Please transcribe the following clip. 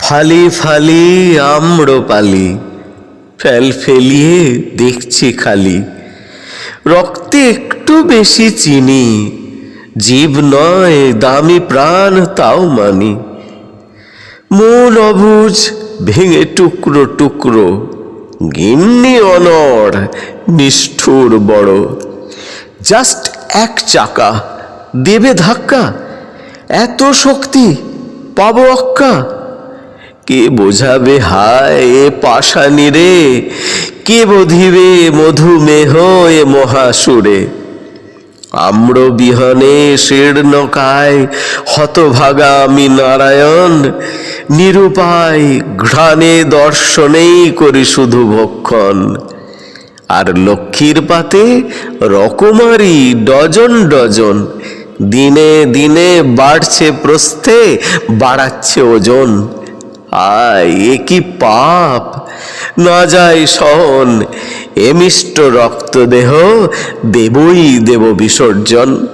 ফালি ফালি আম্রপালি ফেল ফেলিয়ে দেখছি খালি। রক্তে একটু বেশি চিনি, জীব নয়, দামি প্রাণ তাও মানি। মন অবুজ, ভেঙে টুকরো টুকরো, গিন্নি অনর নিষ্ঠুর বড়। জাস্ট এক চাকা, দেবে ধাক্কা, এত শক্তি পাবো অক্কা কে বোঝাবে, হায় এ পাশানি রে? কে বধিবে মধুমেহ এ মহাসুরে? আম্র বিহনে শীর্ণকায় হতভাগা আমি নারায়ণ। নিরুপায় ঘ্রাণে দর্শনেই করি শুধু ভক্ষণ। আর লক্ষ্মীর পাতে রকমারি ডজন ডজন দিনে দিনে বাড়ছে প্রস্থে, বাড়াচ্ছে ওজন। আয়, এ কি পাপ? না যায় সহন, এ মিষ্ট রক্তদেহ, দেবই দেব বিসর্জন।